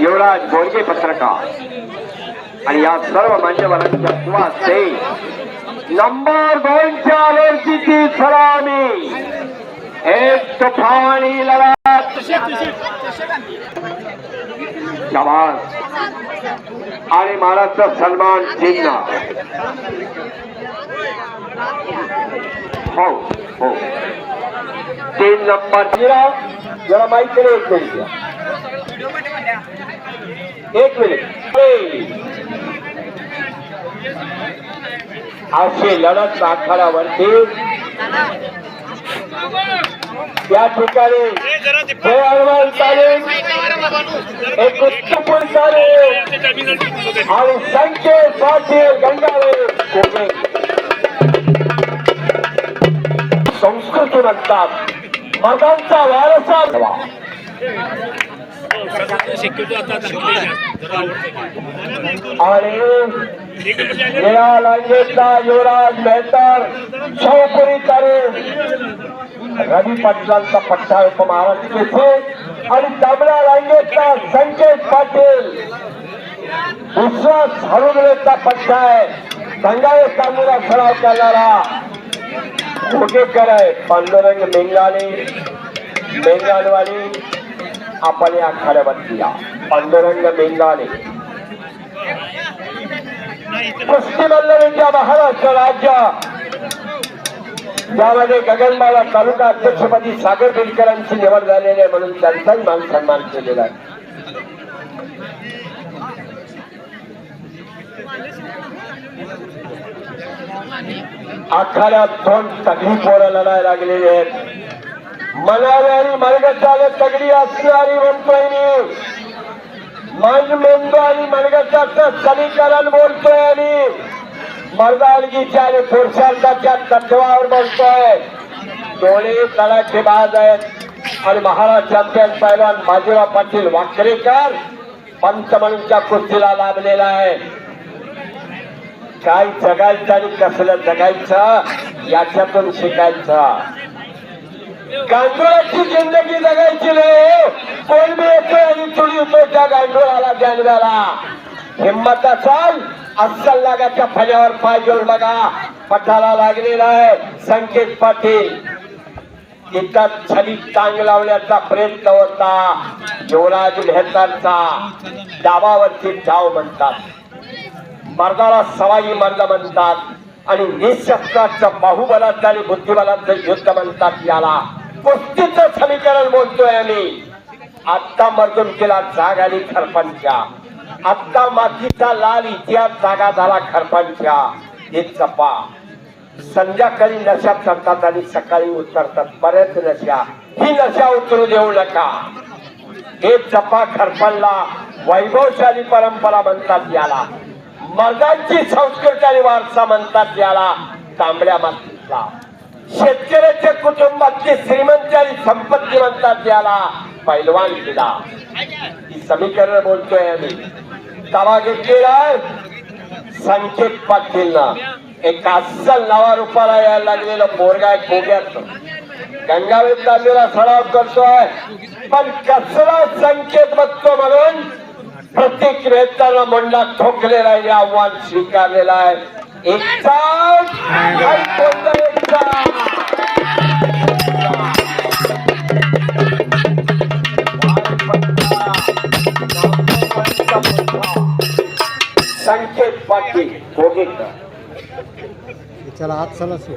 युवराज बोडगे पत्रकार. आणि या सर्व मान्यवरांच्या सुवासे नंबर दोनच्या लढतीची सलामी. एक तुफानी लढत. शाबास आणि महाराष्ट्र सन्मान चिन्ह हो हो. तीन नंबर जिरा. जरा माहिती नाही एक मिनिट असे लढत आखाड्यावरती या ठिकाणी एक उत्तपूर तालीम आणि संकेत पाटील गंगावे कोके संस्कृती म्हणतात मगांचा वारसा. आणि या लांगेचा युवराज मेहतर शवपुरी तारे रवी पाटलांचा पट्टा उपमहाराष्ट्र येथे आणि तांबडा लांगेचा संकेत पाटील. दुसरा हरुगलेचा पट्टा आहे. गंगावे तांबुरा सराव करणारा खोगेकर आहे. पांडुरंग मेंगाने अपने आपण या आखाड्यावरती या पांडुरंग मेंगाने. कुस्ती मंडळींच्या महाराष्ट्र राज्य. ज्यामध्ये गगनबाला तालुका अध्यक्षपदी सागर बेलकरांची निवड झालेली आहे म्हणून त्यांचाही मान सन्मान केलेला आहे. आखाड्यात दोन तगडी पोरं लढायला लागलेली आहेत. मनाली आणि मनगटाला तगडी असणारी म्हणतोय मी मन मेंदू आणि मनगटाचं समीकरण बोलतोय आणि मर्दालगीच्या आणि पुरुषांच्या तत्वावर बोलतोय. डोळे तळाचे बाज आहेत. आणि महाराज चॅम्पियन पैलवान बाजीराव पाटील वाकरेकर पंचमणीच्या कुस्तीला लाभलेला आहे. काय जगायचं आणि कसलं जगायचं याच्यातून शिकायचं. गांडोळाची जिंदगी जगायची नाही कोण बी येतोय आणि तुडी येतो त्या गांडोळाला जानव्याला हिंमत असाल अस्सल लागाच्या फण्यावर पाय घेऊन बघा. पठाला लागलेला आहे संकेत पाटील. एका छली टांग लावण्याचा प्रयत्न होता. युवराज मेहतांचा डावावरची डाव म्हणतात. मर्दाला सवाई मर्द म्हणतात. आणि निशस्त्राच्या बाहुबलाचं आणि बुद्धिबलाचं युद्ध म्हणतात याला. कुस्तीचं समीकरण बोलतोय आम्ही. आत्ता मर्दून केला जाग आली खरपांच्या आत्ता मातीचा लाल इतिहास जागा झाला खरपांच्या हे चपा संध्याकाळी नशा चढतात आणि सकाळी उतरतात. बऱ्याच नशा. ही नशा उतरू देऊ नका. हे चपा खरपणला वैभवशाली परंपरा म्हणतात याला. मर्दांची संस्कृती आणि वारसा म्हणतात याला तांबड्या मातीचा. शेतकऱ्याच्या कुटुंबातली श्रीमंतारी आणि संपत्ती म्हणतात याला पैलवान दिला ही समीकरण बोलतोय आम्ही. तवा घेतलेला संकेत पाटीलनं एक अस्सल नवा रुपाला यायला लागलेलं पोरगा आहे गंगावेत तांबेला सराव करतोय. पण कसला संकेत बघतो म्हणून प्रत्येक वेताना मंडळात ठोकलेला आहे आव्हान स्वीकारलेलं आहे. एक चाल संकेत पाटील कोगेकर चला आत चला सु